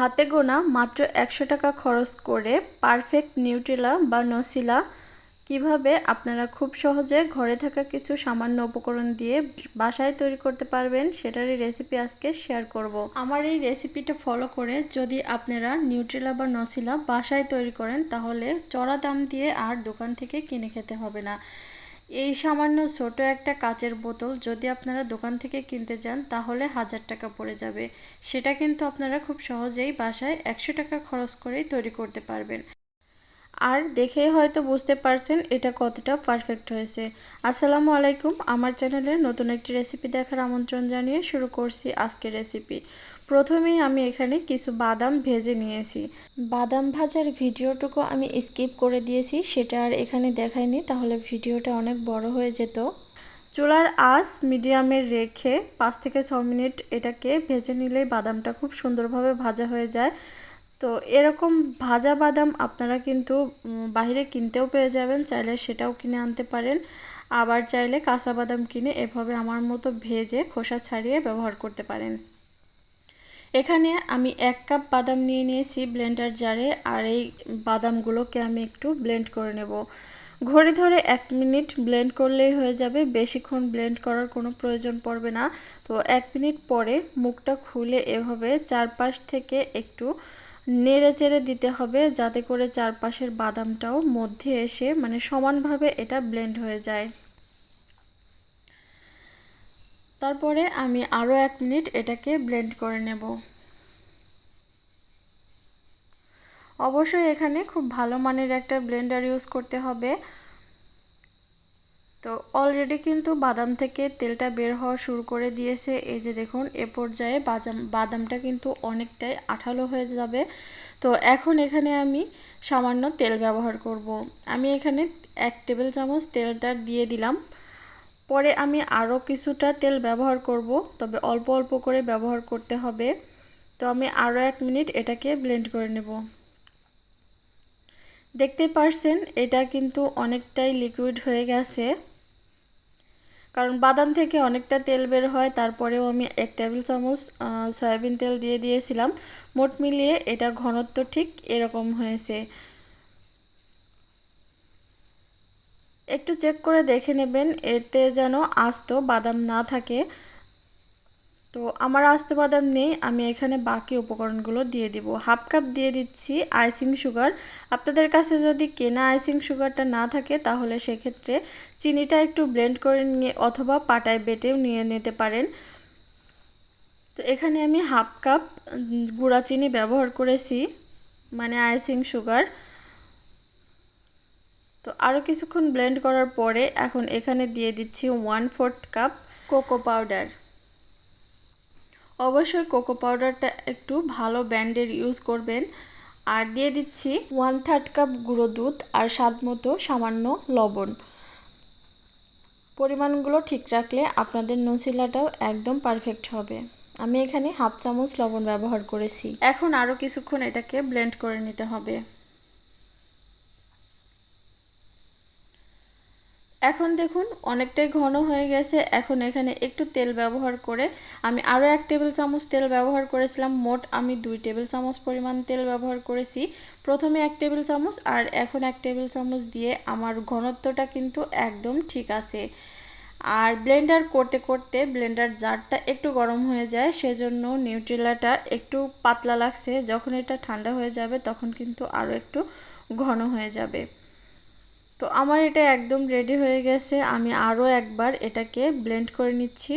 হাতে গোনা মাত্র একশো টাকা খরচ করে পারফেক্ট নিউট্রেলা বা নসিলা কীভাবে আপনারা খুব সহজে ঘরে থাকা কিছু সামান্য উপকরণ দিয়ে বাসায় তৈরি করতে পারবেন সেটারই রেসিপি আজকে শেয়ার করব। আমার এই রেসিপিটা ফলো করে যদি আপনারা নিউট্রেলা বা নসিলা বাসায় তৈরি করেন তাহলে চড়া দাম দিয়ে আর দোকান থেকে কিনে খেতে হবে না এই সামান্য ছোট একটা কাচের বোতল যদি আপনারা দোকান থেকে কিনতে যান, তাহলে হাজার টাকা পড়ে যাবে। সেটা কিন্তু আপনারা খুব সহজেই বাসায় একশো টাকা খরচ করেই তৈরি করতে পারবেন। আর দেখেই হয়তো বুঝতে পারছেন এটা কতটা পারফেক্ট হয়েছে। আসসালামু আলাইকুম, আমার চ্যানেলে নতুন একটি রেসিপি দেখার আমন্ত্রণ জানিয়ে শুরু করছি আজকের রেসিপি প্রথমেই আমি এখানে কিছু বাদাম ভেজে নিয়েছি। বাদাম ভাজার ভিডিওটুকু আমি স্কিপ করে দিয়েছি, সেটা আর এখানে দেখাইনি, তাহলে ভিডিওটা অনেক বড় হয়ে যেত। চুলার আঁচ মিডিয়ামে রেখে পাঁচ থেকে ছ মিনিট এটাকে ভেজে নিলেই বাদামটা খুব সুন্দরভাবে ভাজা হয়ে যায়। তো এরকম ভাজা বাদাম আপনারা কিন্তু বাহিরে কিনতেও পেয়ে যাবেন, চাইলে সেটাও কিনে আনতে পারেন। আবার চাইলে কাঁচা বাদাম কিনে এভাবে আমার মতো ভেজে খোসা ছাড়িয়ে ব্যবহার করতে পারেন। এখানে আমি এক কাপ বাদাম নিয়ে নিয়েছি ব্লেন্ডার জারে, আর এই বাদামগুলোকে আমি একটু ব্লেন্ড করে নেব। ঘড়ি ধরে এক মিনিট ব্লেন্ড করলেই হয়ে যাবে, বেশিক্ষণ ব্লেন্ড করার কোনো প্রয়োজন পড়বে না। তো এক মিনিট পরে মুখটা খুলে এভাবে চারপাশ থেকে একটু নেড়ে চেড়ে দিতে হবে যাতে করে চারপাশের বাদামটাও মধ্যে এসে মানে সমানভাবে এটা ব্লেন্ড হয়ে যায়। তারপরে আমি আরও এক মিনিট এটাকে ব্লেন্ড করে নেব। অবশ্যই এখানে খুব ভালো মানের একটা ব্লেন্ডার ইউজ করতে হবে। তো অলরেডি কিন্তু বাদাম থেকে তেলটা বের হওয়া শুরু করে দিয়েছে। এই যে দেখুন, এ পর্যায়ে বাদাম বাদামটা কিন্তু অনেকটাই আঠালো হয়ে যাবে। তো এখন এখানে আমি সামান্য তেল ব্যবহার করব। আমি এখানে এক টেবিল চামচ তেলটা দিয়ে দিলাম। পরে আমি আরও কিছুটা তেল ব্যবহার করব, তবে অল্প অল্প করে ব্যবহার করতে হবে। তো আমি আরও এক মিনিট এটাকে ব্লেন্ড করে নেব। দেখতে পারছেন, এটা কিন্তু অনেকটাই লিকুইড হয়ে গেছে। কারণ বাদাম থেকে অনেকটা তেল বের হয়, তারপরেও আমি এক টেবিল চামচ সয়াবিন তেল দিয়ে দিয়েছিলাম। মোট মিলিয়ে এটা ঘনত্ব ঠিক এরকম হয়েছে। একটু চেক করে দেখে নেবেন, এতে যেন আস্ত বাদাম না থাকে। তো আমার আস্ত বাদাম নেই, আমি এখানে বাকি উপকরণগুলো দিয়ে দিব। হাফ কাপ দিয়ে দিচ্ছি আইসিং সুগার। আপনাদের কাছে যদি কেনা আইসিং সুগারটা না থাকে, তাহলে সেক্ষেত্রে চিনিটা একটু ব্লেন্ড করে নিয়ে অথবা পাটায় বেটেও নিয়ে নিতে পারেন। তো এখানে আমি হাফ কাপ গুঁড়া চিনি ব্যবহার করেছি মানে আইসিং সুগার। তো আরও কিছুক্ষণ ব্লেন্ড করার পরে এখন এখানে দিয়ে দিচ্ছি one fourth cup cocoa powder. অবশ্যই কোকো পাউডারটা একটু ভালো ব্র্যান্ডের ইউজ করবেন। আর দিয়ে দিচ্ছি ওয়ান থার্ড কাপ গুঁড়ো দুধ আর স্বাদ মতো সামান্য লবণ। পরিমাণগুলো ঠিক রাখলে আপনাদের নসিলাটাও একদম পারফেক্ট হবে। আমি এখানে হাফ চামচ লবণ ব্যবহার করেছি। এখন আরও কিছুক্ষণ এটাকে ব্লেন্ড করে নিতে হবে। এখন দেখুন অনেকটাই ঘন হয়ে গেছে। এখন এখানে একটু তেল ব্যবহার করে আমি আরও এক টেবিল চামচ তেল ব্যবহার করেছিলাম। মোট আমি দুই টেবিল চামচ পরিমাণ তেল ব্যবহার করেছি। প্রথমে এক টেবিল চামচ আর এখন এক টেবিল চামচ দিয়ে আমার ঘনত্বটা কিন্তু একদম ঠিক আছে। আর ব্লেন্ডার করতে করতে ব্লেন্ডার জারটা একটু গরম হয়ে যায়, সেজন্য নিউট্রিলাটা একটু পাতলা লাগছে। যখন এটা ঠান্ডা হয়ে যাবে তখন কিন্তু আরও একটু ঘন হয়ে যাবে। তো আমার এটা একদম রেডি হয়ে গেছে। আমি আরও একবার এটাকে ব্লেন্ড করে নিচ্ছি।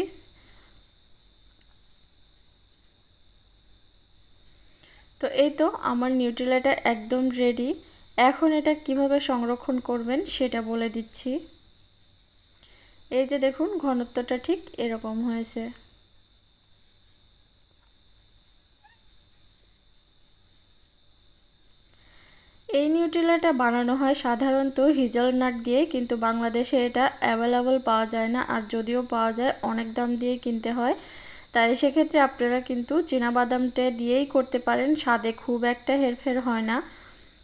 তো এই তো আমার নিউট্রিলাটা একদম রেডি এখন এটা কীভাবে সংরক্ষণ করবেন সেটা বলে দিচ্ছি। এই যে দেখুন, ঘনত্বটা ঠিক এরকম হয়েছে। এই নিউট্রিলাটা বানানো হয় সাধারণত হিজল নাট দিয়ে, কিন্তু বাংলাদেশে এটা অ্যাভেলেবল পাওয়া যায় না আর যদিও পাওয়া যায়, অনেক দাম দিয়ে কিনতে হয়। তাই সেক্ষেত্রে আপনারা কিন্তু বাদামটা দিয়েই করতে পারেন, স্বাদে খুব একটা হেরফের হয় না।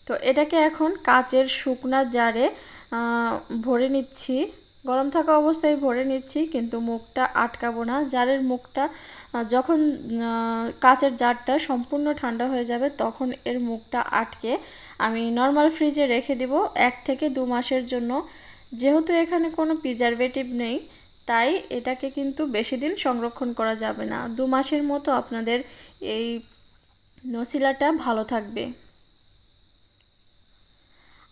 তো এটাকে এখন কাচের শুকনা জারে ভরে নিচ্ছি। গরম থাকা অবস্থায় ভরে নিচ্ছি, কিন্তু মুখটা আটকাবো না। জারের মুখটা যখন কাচের জারটা সম্পূর্ণ ঠান্ডা হয়ে যাবে, তখন এর মুখটা আটকে আমি নর্মাল ফ্রিজে রেখে দিব এক থেকে দু মাসের জন্য। যেহেতু এখানে কোনো প্রিজারভেটিভ নেই, তাই এটাকে কিন্তু বেশি দিন সংরক্ষণ করা যাবে না। দু মাসের মতো আপনাদের এই নসিলাটা ভালো থাকবে।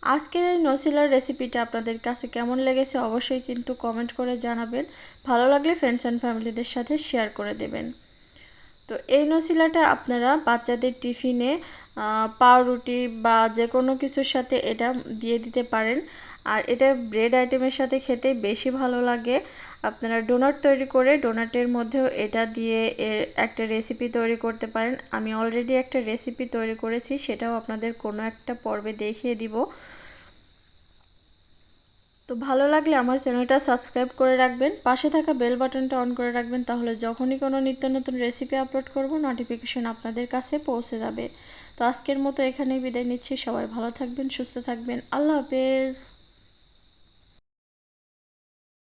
আজকের এই নসিলার রেসিপিটা আপনাদের কাছে কেমন লেগেছে অবশ্যই কিন্তু কমেন্ট করে জানাবেন। ভালো লাগলে ফ্রেন্ডস অ্যান্ড ফ্যামিলিদের সাথে শেয়ার করে দেবেন। তো এই নসিলাটা আপনারা বাচ্চাদের টিফিনে পাউরুটি বা যে কোনো কিছুর সাথে এটা দিয়ে দিতে পারেন। আর এটা ব্রেড আইটেমের সাথে খেতে বেশি ভালো লাগে। আপনারা ডোনাট তৈরি করে ডোনাটের মধ্যেও এটা দিয়ে একটা রেসিপি তৈরি করতে পারেন। আমি অলরেডি একটা রেসিপি তৈরি করেছি, সেটাও আপনাদের কোনো একটা পর্বে দেখিয়ে দিব। তো ভালো লাগলে আমার চ্যানেলটা সাবস্ক্রাইব করে রাখবেন, পাশে থাকা বেল বাটনটা অন করে রাখবেন, তাহলে যখনই কোনো নিত্য নতুন রেসিপি আপলোড করব নোটিফিকেশন আপনাদের কাছে পৌঁছে যাবে। তো আজকের মতো এখানেই বিদায় নিচ্ছি, সবাই ভালো থাকবেন, সুস্থ থাকবেন, আল্লাহ হাফেজ।